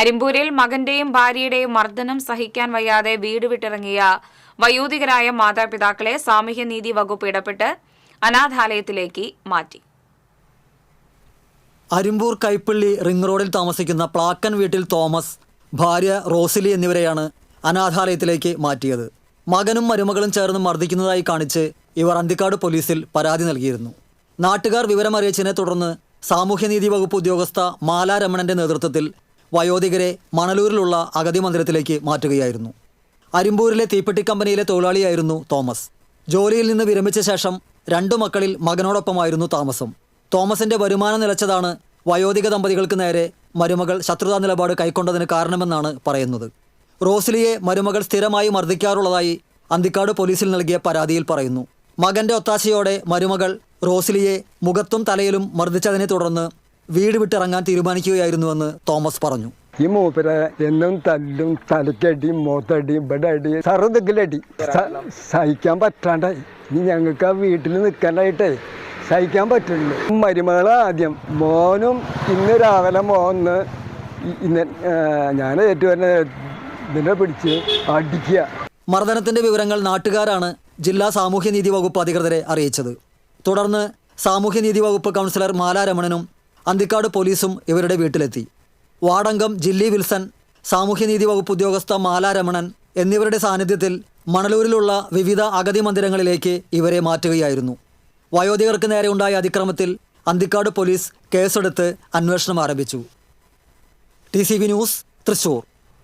അരിമ്പൂരിൽ മകന്റെയും ഭാര്യയുടെയും മർദ്ദനം സഹിക്കാൻ വയ്യാതെ വീട് വിട്ടിറങ്ങിയ വയോധികരായ മാതാപിതാക്കളെ സാമൂഹ്യനീതി വകുപ്പ് ഇടപെട്ട് അനാഥാലയത്തിലേക്ക് മാറ്റി. അരിമ്പൂർ കൈപ്പള്ളി റിംഗ് റോഡിൽ താമസിക്കുന്ന പ്ലാക്കൻ വീട്ടിൽ തോമസ് ഭാര്യ റോസിലി എന്നിവരെയാണ് അനാഥാലയത്തിലേക്ക് മാറ്റിയത്. മകനും മരുമകളും ചേർന്ന് മർദ്ദിക്കുന്നതായി കാണിച്ച് ഇവർ അന്തിക്കാട് പോലീസിൽ പരാതി നൽകിയിരുന്നു. നാട്ടുകാർ വിവരമറിയിച്ചതിനെ തുടർന്ന് സാമൂഹ്യനീതി വകുപ്പ് ഉദ്യോഗസ്ഥ മാലാരമണന്റെ നേതൃത്വത്തിൽ വയോധികരെ മണലൂരിലുള്ള അഗതി മന്ദിരത്തിലേക്ക് മാറ്റുകയായിരുന്നു. അരിമ്പൂരിലെ തീപ്പെട്ടി കമ്പനിയിലെ തൊഴിലാളിയായിരുന്നു തോമസ്. ജോലിയിൽ നിന്ന് വിരമിച്ച ശേഷം രണ്ടു മക്കളിൽ മകനോടൊപ്പമായിരുന്നു താമസം. തോമസിന്റെ വരുമാനം നിലച്ചതാണ് വയോധിക ദമ്പതികൾക്ക് നേരെ മരുമകൾ ശത്രുതാ നിലപാട് കൈക്കൊണ്ടതിന് കാരണമെന്നാണ് പറയുന്നത്. റോസ്ലിയെ മരുമകൾ സ്ഥിരമായി മർദ്ദിക്കാറുള്ളതായി അന്തിക്കാട് പോലീസിൽ നൽകിയ പരാതിയിൽ പറയുന്നു. മകന്റെ ഒത്താശയോടെ മരുമകൾ റോസ്ലിയെ മുഖത്തും തലയിലും മർദ്ദിച്ചതിനെ തുടർന്ന് വീട് വിട്ടിറങ്ങാൻ തീരുമാനിക്കുകയായിരുന്നുവെന്ന് തോമസ് പറഞ്ഞു. ഈ മൂപ്പരെ എന്നും തല്ലും തലക്കടി മുഖത്തടി ഇവിടെ അടി സർവതിലടി സഹിക്കാൻ പറ്റാണ്ടായി ഇനി ഞങ്ങൾക്ക് ആ വീട്ടിൽ നിൽക്കാനായിട്ടേ സഹിക്കാൻ പറ്റുള്ളൂ. മരുമകളെ ആദ്യം. മോനും ഇന്ന് രാവിലെ മോന്ന് ഇന്ന് ഞാൻ ഏറ്റവും ഇതിനെ പിടിച്ച് അടിക്കുക. മർദ്ദനത്തിന്റെ വിവരങ്ങൾ നാട്ടുകാരാണ് ജില്ലാ സാമൂഹ്യനീതി വകുപ്പ് അധികൃതരെ അറിയിച്ചത്. തുടർന്ന് സാമൂഹ്യനീതി വകുപ്പ് കൗൺസിലർ മാലാ രമണനും അന്തിക്കാട് പോലീസും ഇവരുടെ വീട്ടിലെത്തി. വാടങ്കം ജില്ലി വിൽസൺ സാമൂഹ്യനീതി വകുപ്പ് ഉദ്യോഗസ്ഥ മാലാരമണൻ എന്നിവരുടെ സാന്നിധ്യത്തിൽ മണലൂരിലുള്ള വിവിധ അഗതി മന്ദിരങ്ങളിലേക്ക് ഇവരെ മാറ്റുകയായിരുന്നു. വയോധികർക്ക് നേരെ ഉണ്ടായ അതിക്രമത്തിൽ അന്തിക്കാട് പോലീസ് കേസെടുത്ത് അന്വേഷണം ആരംഭിച്ചു. T News Thrissur.